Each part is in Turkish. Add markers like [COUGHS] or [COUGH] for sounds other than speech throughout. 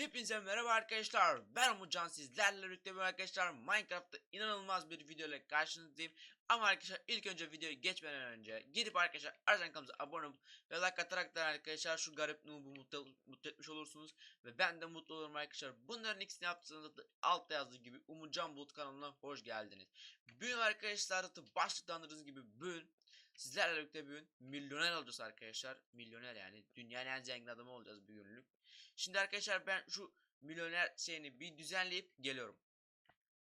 Hepinize merhaba arkadaşlar. Ben Umutcan sizlerle birlikte arkadaşlar Minecraft'ta inanılmaz bir video ile karşınızdayım. Ama arkadaşlar ilk önce videoyu geçmeden önce gidip arkadaşlar Arzan kanalımıza abone olup ve like atarak da arkadaşlar şu garip noob'u mutlu, mutlu etmiş olursunuz. Ve ben de mutlu olurum arkadaşlar. Bunların ikisini yaptığınızda da altta yazdığı gibi Umutcan Bulut kanalına hoş geldiniz. Bugün arkadaşlar da başlıkta anladığınız gibi bugün Sizlerle birlikte bugün milyoner olacağız arkadaşlar. Milyoner yani. Dünyanın en zengin adamı olacağız bir günlük. Şimdi arkadaşlar ben şu milyoner şeyini bir düzenleyip geliyorum.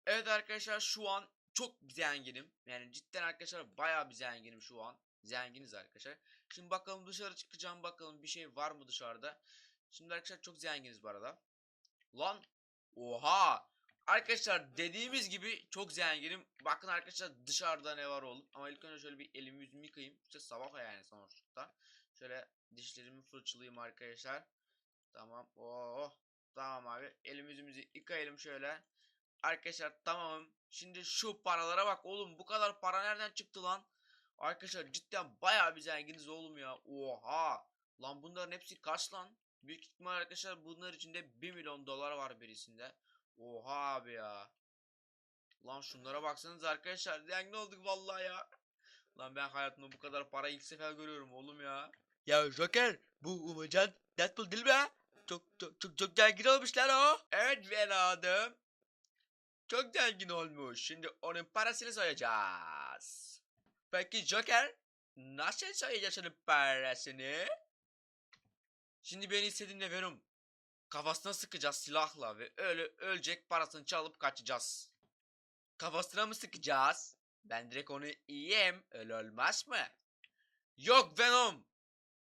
Evet arkadaşlar şu an çok zenginim. Yani cidden arkadaşlar bayağı bir zenginim şu an. Zenginiz arkadaşlar. Şimdi bakalım dışarı çıkacağım bakalım bir şey var mı dışarıda. Şimdi arkadaşlar çok zenginiz bu arada. Lan oha Arkadaşlar dediğimiz gibi çok zenginim. Bakın arkadaşlar dışarıda ne var oğlum. Ama ilk önce şöyle bir elimi yüzümü yıkayayım. İşte sabah yani sonuçta. Şöyle dişlerimi fırçalayayım arkadaşlar. Tamam. Oh. Tamam abi. Elimizi yüzümüzü yıkayalım şöyle. Arkadaşlar tamamım. Şimdi şu paralara bak oğlum. Bu kadar para nereden çıktı lan? Arkadaşlar cidden bayağı bir zenginiz oğlum ya. Oha. Lan bunların hepsi kaç lan? Büyük ihtimal arkadaşlar bunlar içinde 1 milyon dolar var birisinde. Oha abi ya. Lan şunlara baksanız arkadaşlar zengin olduk vallahi ya. Lan ben hayatımda bu kadar para ilk sefer görüyorum oğlum ya. Ya Joker bu Umacan Deadpool değil mi? Çok çok çok çok zengin olmuşlar o. Evet Venadım. Çok zengin olmuş. Şimdi onun parasını soyacağız. Peki Joker nasıl soyacağız onun parasını? Şimdi beni istediğinde Venom kafasına sıkacağız silahla ve öyle ölecek parasını çalıp kaçacağız. Kafasına mı sıkacağız? Ben direkt onu yiyeyim. Öyle olmaz mı? Yok Venom.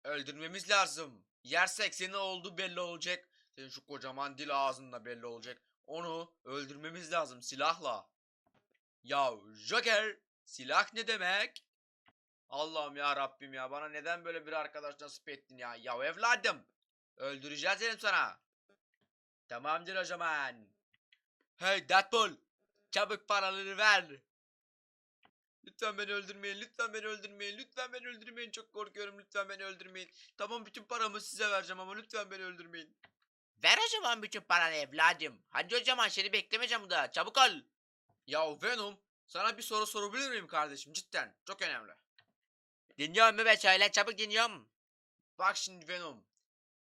Öldürmemiz lazım. Yersek senin olduğu belli olacak. Senin şu kocaman dil ağzında belli olacak. Onu öldürmemiz lazım silahla. Ya Joker silah ne demek? Allah'ım ya Rabbim ya bana neden böyle bir arkadaş nasip ettin ya? Ya evladım öldüreceğiz dedim sana. Tamamdır o zaman. Hey Deadpool çabuk paraları ver. Lütfen beni öldürmeyin, lütfen beni öldürmeyin, lütfen beni öldürmeyin. Çok korkuyorum, lütfen beni öldürmeyin. Tamam bütün paramı size vereceğim ama lütfen beni öldürmeyin. Ver o zaman bütün paranı evladım. Hadi o zaman seni beklemeyeceğim burada. Çabuk ol. Ya Venom, sana bir soru sorabilir miyim kardeşim? Cidden, çok önemli. Dinliyorum evet söyle çabuk dinliyorum. Bak şimdi Venom.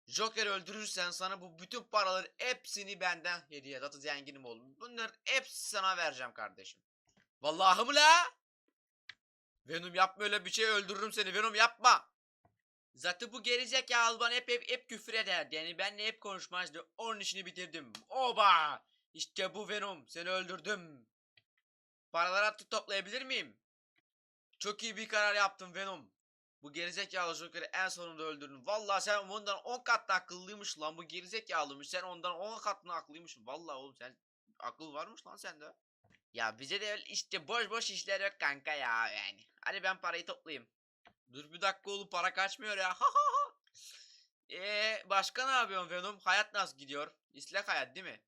Joker öldürürsen sana bu bütün paraları hepsini benden hediye. Zaten zenginim oğlum. Bunların hepsi sana vereceğim kardeşim. Vallahi mı la? Venom yapma öyle bir şey öldürürüm seni. Venom yapma. Zaten bu gerizekalı bana hep, hep, hep küfür ederdi. Yani benle hep konuşmazdı. Onun işini bitirdim. Oba! İşte bu Venom. Seni öldürdüm. Paraları artık toplayabilir miyim? Çok iyi bir karar yaptın Venom. Bu gerizekalı Joker'i en sonunda öldürdün. Vallahi sen ondan 10 kat da akıllıymış lan. Bu gerizekalıymış. Sen ondan 10 katına akıllıymışsın. Vallahi oğlum sen akıl varmış lan sende. Ya bize de işte boş boş işler yok kanka ya yani. Hadi ben parayı toplayayım. Dur bir dakika oğlum para kaçmıyor ya. [LAUGHS] Eee başka ne yapıyorsun Venom? Hayat nasıl gidiyor? İslak hayat değil mi?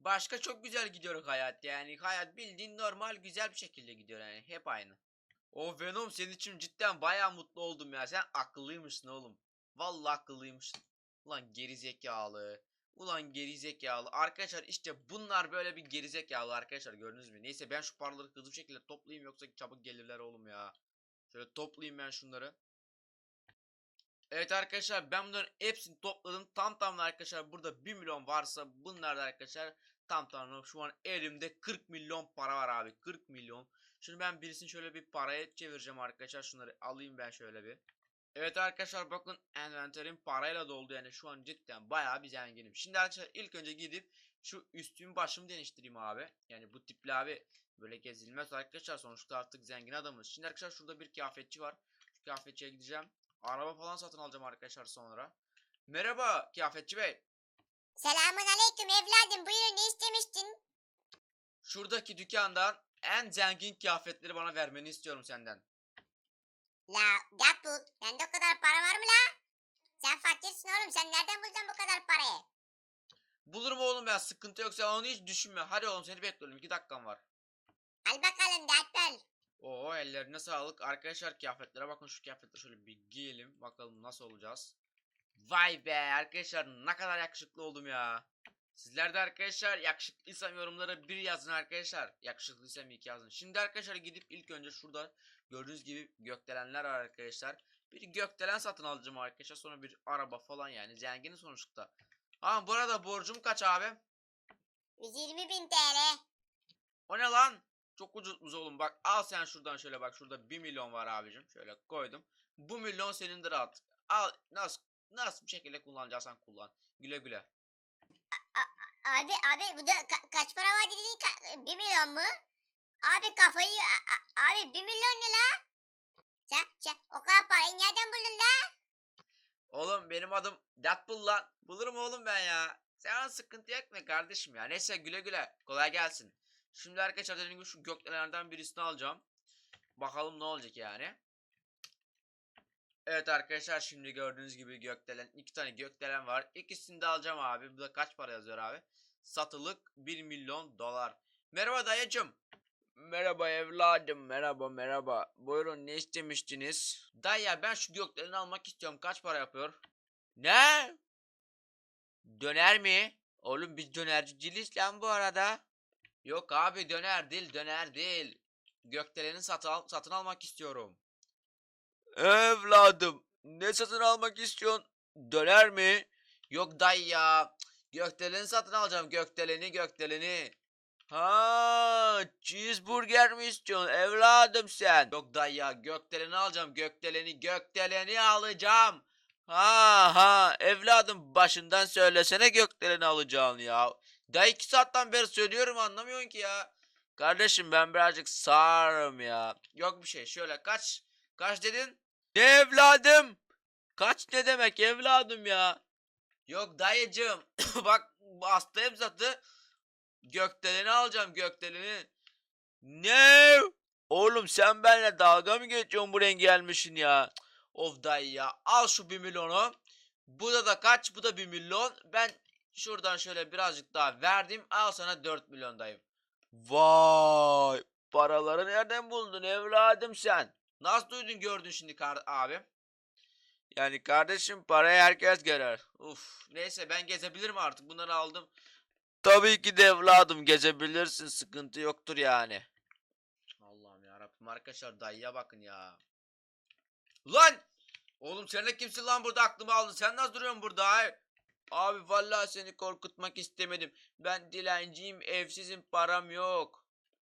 Başka çok güzel gidiyor hayat yani. Hayat bildiğin normal güzel bir şekilde gidiyor yani. Hep aynı. O Venom senin için cidden bayağı mutlu oldum ya. Sen akıllıymışsın oğlum. Vallahi akıllıymışsın. Ulan gerizekalı. Ulan gerizekalı. Arkadaşlar işte bunlar böyle bir gerizekalı arkadaşlar gördünüz mü? Neyse ben şu paraları hızlı bir şekilde toplayayım yoksa çabuk gelirler oğlum ya. Şöyle toplayayım ben şunları. Evet arkadaşlar ben bunların hepsini topladım. Tam tamına arkadaşlar burada 1 milyon varsa bunlar da arkadaşlar tam tamına şu an elimde 40 milyon para var abi. 40 milyon. Şimdi ben birisini şöyle bir paraya çevireceğim arkadaşlar. Şunları alayım ben şöyle bir. Evet arkadaşlar bakın envanterim parayla doldu yani şu an cidden bayağı bir zenginim. Şimdi arkadaşlar ilk önce gidip şu üstümü başımı değiştireyim abi. Yani bu tipli abi böyle gezilmez arkadaşlar sonuçta artık zengin adamız. Şimdi arkadaşlar şurada bir kıyafetçi var. Şu kıyafetçiye gideceğim. Araba falan satın alacağım arkadaşlar sonra. Merhaba kıyafetçi bey. Selamun aleyküm evladım buyurun ne istemiştin? Şuradaki dükkandan en zengin kıyafetleri bana vermeni istiyorum senden. La Deadpool sende o kadar para var mı la? Sen fakirsin oğlum sen nereden bulacaksın bu kadar parayı? Bulurum oğlum ya sıkıntı yok sen onu hiç düşünme. Hadi oğlum seni bekliyorum 2 dakikan var. Al bakalım Deadpool. Oo ellerine sağlık. Arkadaşlar kıyafetlere bakın şu kıyafetleri şöyle bir giyelim. Bakalım nasıl olacağız. Vay be arkadaşlar ne kadar yakışıklı oldum ya. Sizler de arkadaşlar yakışıklıysam yorumlara bir yazın arkadaşlar. Yakışıklıysam iki yazın. Şimdi arkadaşlar gidip ilk önce şurada gördüğünüz gibi gökdelenler var arkadaşlar. Bir gökdelen satın alacağım arkadaşlar. Sonra bir araba falan yani zenginin sonuçta. Ha bu arada borcum kaç abi? 120 bin TL. O ne lan? Çok ucuz oğlum bak al sen şuradan şöyle bak şurada 1 milyon var abicim. Şöyle koydum. Bu milyon senindir artık. Al nasıl nasıl bir şekilde kullanacaksan kullan. Güle güle. Abi abi bu da ka- kaç para var dedin? Ka- 1 milyon mu? Abi kafayı abi 1 milyon ne la? Sen, sen o kadar parayı nereden buldun la? Oğlum benim adım Deadpool lan. Bulurum oğlum ben ya. Sen sıkıntı etme kardeşim ya. Neyse güle güle. Kolay gelsin. Şimdi arkadaşlar dediğim gibi şu gökdelenlerden birisini alacağım. Bakalım ne olacak yani. Evet arkadaşlar şimdi gördüğünüz gibi gökdelen iki tane gökdelen var. İkisini de alacağım abi. Bu da kaç para yazıyor abi? Satılık 1 milyon dolar. Merhaba dayıcım. Merhaba evladım. Merhaba merhaba. Buyurun ne istemiştiniz? Dayı ben şu gökdeleni almak istiyorum. Kaç para yapıyor? Ne? Döner mi? Oğlum biz dönerci değiliz lan bu arada. Yok abi döner değil döner değil. Gökdeleni satın, al- satın almak istiyorum. Evladım ne satın almak istiyorsun? Döner mi? Yok dayı ya. Gökdeleni satın alacağım gökdeleni gökdeleni. Ha, cheeseburger mi istiyorsun evladım sen? Yok dayı ya gökdeleni alacağım gökdeleni gökdeleni alacağım. Ha ha evladım başından söylesene gökdeleni alacağını ya. Daha iki saatten beri söylüyorum anlamıyorsun ki ya. Kardeşim ben birazcık sağırım ya. Yok bir şey şöyle kaç kaç dedin? Ne evladım? Kaç ne demek evladım ya? Yok dayıcığım [COUGHS] bak hastayım zaten. Gökdeleni alacağım gökdeleni. Ne? Oğlum sen benimle dalga mı geçiyorsun buraya gelmişsin ya? Of dayı ya al şu bir milyonu. Bu da da kaç? Bu da bir milyon. Ben şuradan şöyle birazcık daha verdim. Al sana 4 milyon dayım. Vay! Paraları nereden buldun evladım sen? Nasıl duydun gördün şimdi abi? Yani kardeşim parayı herkes görer. Uf, neyse ben gezebilirim artık. Bunları aldım. Tabii ki de evladım gezebilirsin. Sıkıntı yoktur yani. Allah'ım ya Rabbim arkadaşlar dayıya bakın ya. Lan! Oğlum sen de kimsin lan burada aklımı aldın. Sen nasıl duruyorsun burada ay? Abi vallahi seni korkutmak istemedim. Ben dilenciyim, evsizim, param yok.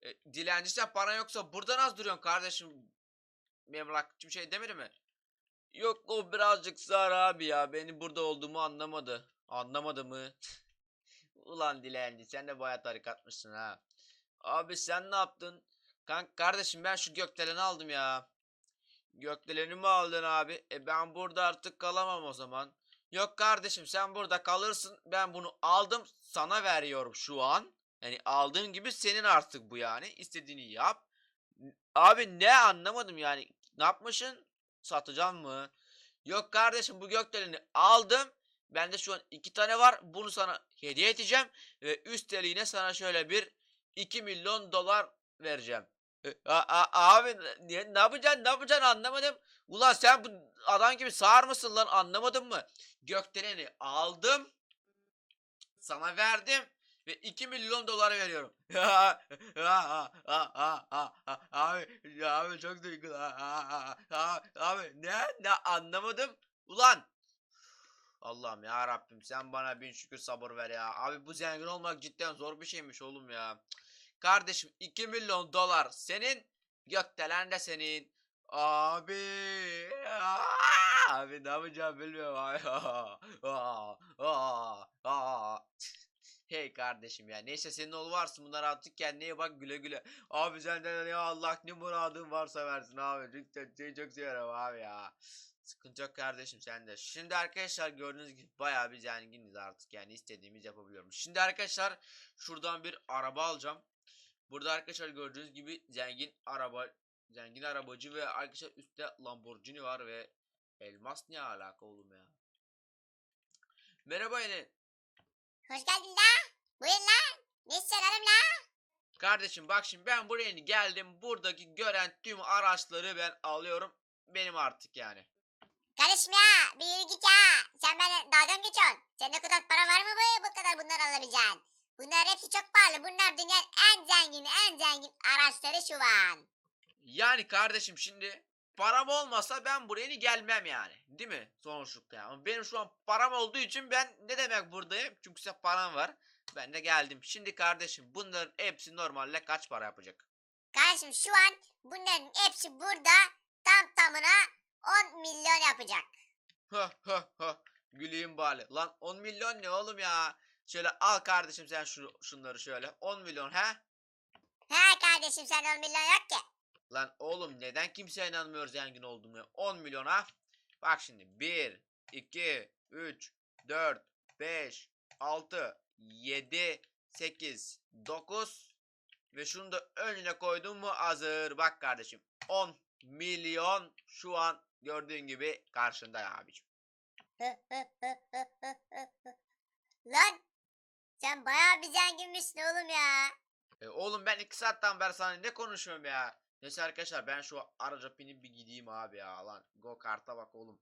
E, dilenciysen paran yoksa burada nasıl duruyorsun kardeşim? Memlakçı bir şey demedi mi? Yok o birazcık sar abi ya. Benim burada olduğumu anlamadı. Anlamadı mı? [LAUGHS] Ulan dilenci sen de baya tarikatmışsın ha. Abi sen ne yaptın? Kank kardeşim ben şu gökdeleni aldım ya. Gökdeleni mi aldın abi? E ben burada artık kalamam o zaman. Yok kardeşim sen burada kalırsın. Ben bunu aldım sana veriyorum şu an. Yani aldığın gibi senin artık bu yani. İstediğini yap. Abi ne anlamadım yani. Ne yapmışsın? Satacağım mı? Yok kardeşim bu gökdeleni aldım. Bende şu an iki tane var. Bunu sana hediye edeceğim. Ve üsteliğine sana şöyle bir 2 milyon dolar vereceğim. E, a- a- abi ne, ne yapacaksın ne yapacaksın anlamadım. Ulan sen bu adam gibi sağır mısın lan anlamadın mı? Gökdeleni aldım. Sana verdim. Ve 2 milyon dolar veriyorum. [LAUGHS] abi, abi çok duygulu. Abi ne ne anlamadım. Ulan Allah'ım ya Rabbim sen bana bin şükür sabır ver ya. Abi bu zengin olmak cidden zor bir şeymiş oğlum ya. Kardeşim 2 milyon dolar senin gökdelen de senin. Abi. [LAUGHS] Abi ne yapacağım bilmiyorum [LAUGHS] abi. Hey kardeşim ya. Neyse senin oğlu varsın. Bunlar artık kendine bak güle güle. Abi senden ya Allah ne muradın varsa versin abi. Seni çok seviyorum abi ya. Sıkıntı yok kardeşim sen de. Şimdi arkadaşlar gördüğünüz gibi bayağı bir zenginiz artık yani istediğimiz yapabiliyorum. Şimdi arkadaşlar şuradan bir araba alacağım. Burada arkadaşlar gördüğünüz gibi zengin araba zengin arabacı ve arkadaşlar üstte Lamborghini var ve elmas ne alaka oğlum ya. Merhaba Elen. Hoş geldin la. Buyur la. Ne sorarım la? Kardeşim bak şimdi ben buraya geldim. Buradaki gören tüm araçları ben alıyorum. Benim artık yani. Karışma ya. Bir yürü git ya. Sen bana dalga mı geçiyorsun? Senin o kadar para var mı bu, bu kadar bunları alabileceğin? Bunlar hepsi çok pahalı. Bunlar dünyanın en zengin, en zengin araçları şu an. Yani kardeşim şimdi param olmasa ben buraya ni gelmem yani. Değil mi? Sonuçta ya. Ama benim şu an param olduğu için ben ne demek buradayım? Çünkü size param var. Ben de geldim. Şimdi kardeşim bunların hepsi normalde kaç para yapacak? Kardeşim şu an bunların hepsi burada tam tamına 10 milyon yapacak. Hah hah hah. Güleyim bari. Lan 10 milyon ne oğlum ya? Şöyle al kardeşim sen şu, şunları şöyle. 10 milyon he? He kardeşim sen 10 milyon yok ki. Lan oğlum neden kimseye inanmıyor zengin olduğumu ya? 10 milyon ha? Bak şimdi 1, 2, 3, 4, 5, 6, 7, 8, 9 ve şunu da önüne koydum mu hazır. Bak kardeşim 10 milyon şu an gördüğün gibi karşında ya abicim. Lan sen bayağı bir zenginmişsin oğlum ya. E, oğlum ben 2 saatten beri sana ne konuşuyorum ya? Neyse arkadaşlar ben şu araca binip bir gideyim abi ya lan. Go kart'a bak oğlum.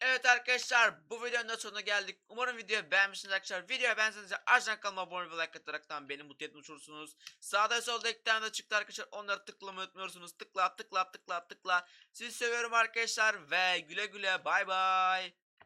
Evet arkadaşlar bu videonun da sonuna geldik. Umarım videoyu beğenmişsiniz arkadaşlar. Videoya beğenseniz aşağı kanalıma abone ve like ataraktan beni mutlu etmiş olursunuz. Sağda solda iki tane de çıktı arkadaşlar. Onları tıklamayı unutmuyorsunuz. Tıkla tıkla tıkla tıkla. Sizi seviyorum arkadaşlar ve güle güle bay bay.